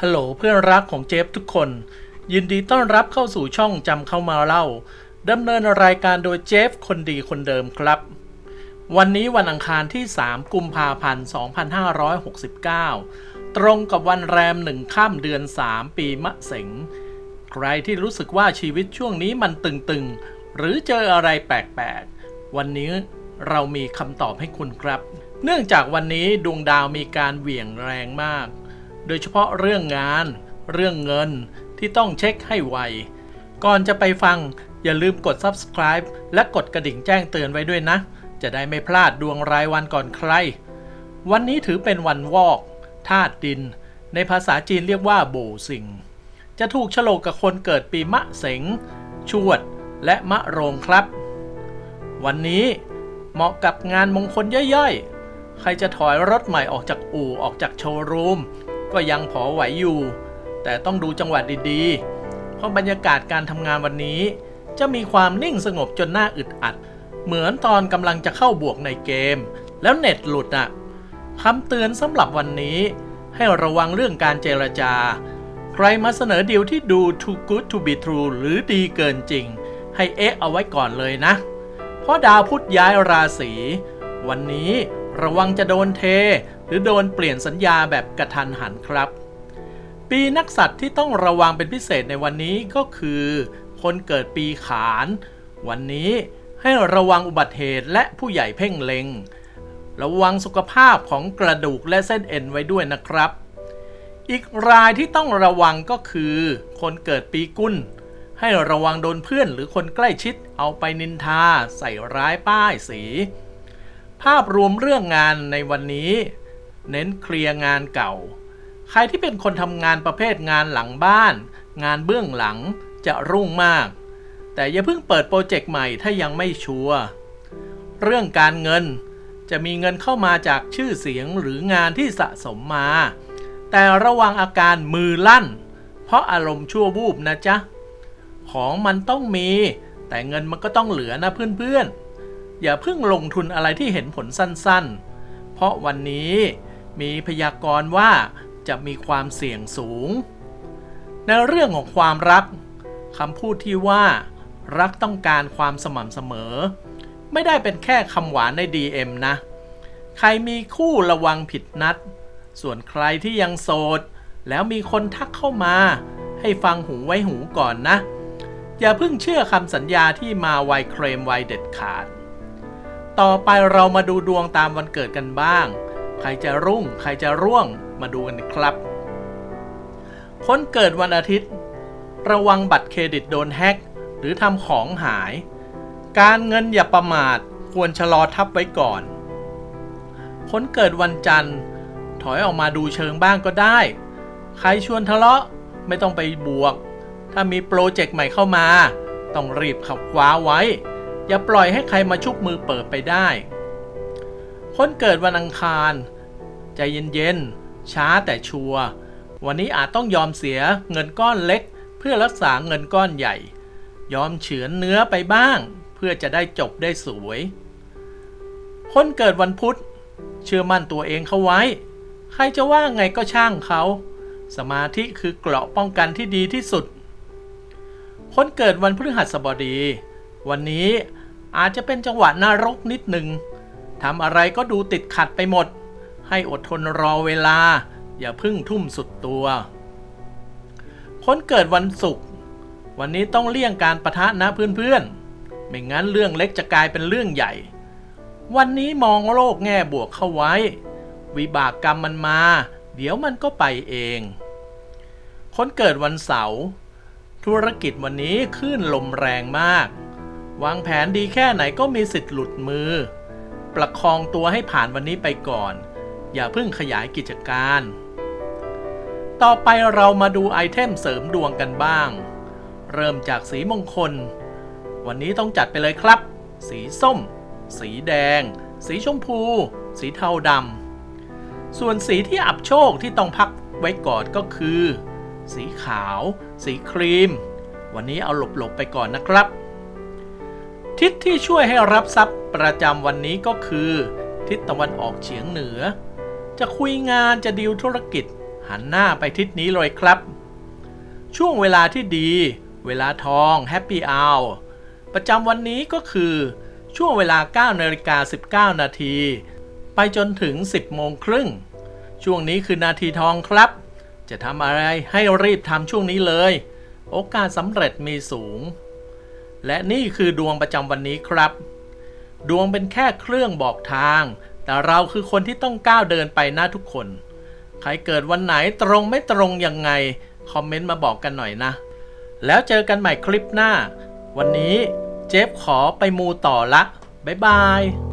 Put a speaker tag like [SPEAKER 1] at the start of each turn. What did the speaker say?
[SPEAKER 1] ฮัลโหลเพื่อนรักของเจฟทุกคน ยินดีต้อนรับเข้าสู่ช่องจำเข้ามาเล่าดำเนินรายการโดยเจฟคนดีคนเดิมครับ วันนี้วันอังคารที่ 3 กุมภาพันธ์ 2569 ตรงกับวันแรมหนึ่งข้ามเดือน 3 ปีมะเสงใครที่รู้สึกว่าชีวิตช่วงนี้มันตึงๆ หรือเจออะไรแปลกๆ วันนี้เรามีคำตอบให้คุณครับ เนื่องจากวันนี้ดวงดาวมีการเหวี่ยงแรงมาก โดยเฉพาะเรื่องงาน เรื่องเงินที่ต้องเช็คให้ไว ก่อนจะไปฟังอย่าลืมกด subscribe และกดกระดิ่งแจ้งเตือนไว้ด้วยนะ จะได้ไม่พลาดดวงรายวันก่อนใคร วันนี้ถือเป็นวันวอกธาตุดิน ในภาษาจีนเรียกว่าโบสิง จะถูกฉลกกับคนเกิดปีมะเสง ชวด และมะโรงครับ วันนี้เหมาะกับงานมงคลย่อยๆ ใครจะถอยรถใหม่ออกจากอู่ออกจากโชว์รูม ก็ยังพอไหวอยู่ แต่ต้องดูจังหวะดีๆ เพราะบรรยากาศการทำงานวันนี้ จะมีความนิ่งสงบจนน่าอึดอัด เหมือนตอนกำลังจะเข้าบวกในเกม แล้วเน็ตหลุดอะคำเตือนสำหรับวันนี้ ให้ระวังเรื่องการเจรจา ใครมาเสนอดีลที่ดู too good to be true หรือดีเกินจริง ให้เอ๊ะเอาไว้ก่อนเลยนะ เพราะดาวพุธย้ายราศีวันนี้ ระวังจะโดนเท หรือโดนเปลี่ยนสัญญาแบบกระทันหันครับ ปีนักสัตว์ที่ต้องระวังเป็นพิเศษในวันนี้ก็คือ คนเกิดปีขาน วันนี้ให้ระวังอุบัติเหตุและผู้ใหญ่เพ่งเล็ง ระวังสุขภาพของกระดูกและเส้นเอ็นไว้ด้วยนะครับ อีกรายที่ต้องระวังก็คือ คนเกิดปีกุลให้ระวังโดนเพื่อนหรือคนใกล้ชิดเอาไปนินทา ใส่ร้ายป้ายสี ภาพรวมเรื่องงานในวันนี้ เน้นเคลียร์งานเก่า ใครที่เป็นคนทำงานประเภทงานหลังบ้าน งานเบื้องหลังจะรุ่งมาก แต่อย่าเพิ่งเปิดโปรเจกต์ใหม่ถ้ายังไม่ชัวร์เรื่องการเงินจะมีเงินเข้ามาจากชื่อเสียงหรืองานที่สะสมมา แต่ระวังอาการมือลั่น เพราะอารมณ์ชั่ววูบนะจ๊ะ ของมันต้องมี แต่เงินมันก็ต้องเหลือนะเพื่อนๆ อย่าเพิ่งลงทุนอะไรที่เห็นผลสั้นๆ เพราะวันนี้มีพยากรณ์ว่าจะมีความเสี่ยงสูง ในเรื่องของความรักคำพูดที่ว่า รักต้องการความสม่ำเสมอ ไม่ได้เป็นแค่คำหวานใน DM นะ ใครมีคู่ระวังผิดนัด ส่วนใครที่ยังโสด แล้วมีคนทักเข้ามา ให้ฟังหูไว้หูก่อนนะ อย่าเพิ่งเชื่อคำสัญญาที่มาไวเคลมไวเด็ดขาด ต่อไปเรามาดูดวงตามวันเกิดกันบ้าง ใครจะรุ่ง ใครจะร่วง มาดูกันครับ คนเกิดวันอาทิตย์ ระวังบัตรเครดิตโดนแฮ็กหรือทำของหาย การเงินอย่าประมาท ควรชะลอทับไว้ก่อน คนเกิดวันจันทร์ ถอยออกมาดูเชิงบ้างก็ได้ ใครชวนทะเลาะไม่ต้องไปบวก ถ้ามีโปรเจกต์ใหม่เข้ามา ต้องรีบขับคว้าไว้ อย่าปล่อยให้ใครมาชุบมือเปิดไปได้ คนเกิดวันอังคาร ใจเย็นๆ ช้าแต่ชัวร์วันนี้อาจต้องยอมเสียเงินก้อนเล็ก เพื่อรักษาเงินก้อนใหญ่ ยอมเฉือนเนื้อไปบ้าง เพื่อจะได้จบได้สวย คนเกิดวันพุธ เชื่อมั่นตัวเองเขาไว้ ใครจะว่าไงก็ช่างเขา สมาธิคือเกราะป้องกันที่ดีที่สุดคนเกิดวันพฤหัสบดี วันนี้ อาจจะเป็นจังหวะนรกนิดหนึ่งทำอะไรก็ดูติดขัดไปหมด ให้อดทนรอเวลา อย่าพึ่งทุ่มสุดตัว คนเกิดวันศุกร์วันนี้ต้องเลี่ยงการประทะนะเพื่อนๆ ไม่งั้นเรื่องเล็กจะกลายเป็นเรื่องใหญ่ วันนี้มองโลกแง่บวกเข้าไว้ วิบากกรรมมันมา เดี๋ยวมันก็ไปเอง คนเกิดวันเสาร์ธุรกิจวันนี้คลื่นลมแรงมาก วางแผนดีแค่ไหนก็มีสิทธิ์หลุดมือ ประคองตัวให้ผ่านวันนี้ไปก่อน อย่าเพิ่งขยายกิจการ ต่อไปเรามาดูไอเทมเสริมดวงกันบ้าง เริ่มจากสีมงคล วันนี้ต้องจัดไปเลยครับ สีส้ม สีแดง สีชมพู สีเทาดำ ส่วนสีที่อับโชคที่ต้องพักไว้ก่อนก็คือ สีขาว สีครีม วันนี้เอาหลบๆไปก่อนนะครับ ทิศที่ช่วยให้รับทรัพย์ประจำวันนี้ก็คือ ทิศตะวันออกเฉียงเหนือ จะคุยงานจะดีลธุรกิจ หันหน้าไปทิศนี้เลยครับ ช่วงเวลาที่ดี เวลาทองแฮปปี้อ r ประจำวันนี้ก็คือ ช่วงเวลา9นาฬิกา19 นาที ไปจนถึง 10โมงครึ่งช่วงนี้คือนาทีทองครับ จะทำอะไรให้รีบทำช่วงนี้เลย โอกาสสำเร็จมีสูง และนี่คือดวงประจำวันนี้ครับ ดวงเป็นแค่เครื่องบอกทาง แต่เราคือคนที่ต้องก้าวเดินไปหน้าทุกคน ใครเกิดวันไหนตรงไม่ตรงยังไง คอมเมนต์มาบอกกันหน่อยนะ แล้วเจอกันใหม่คลิปหน้า วันนี้เจฟขอไปมูต่อละ บ๊ายบาย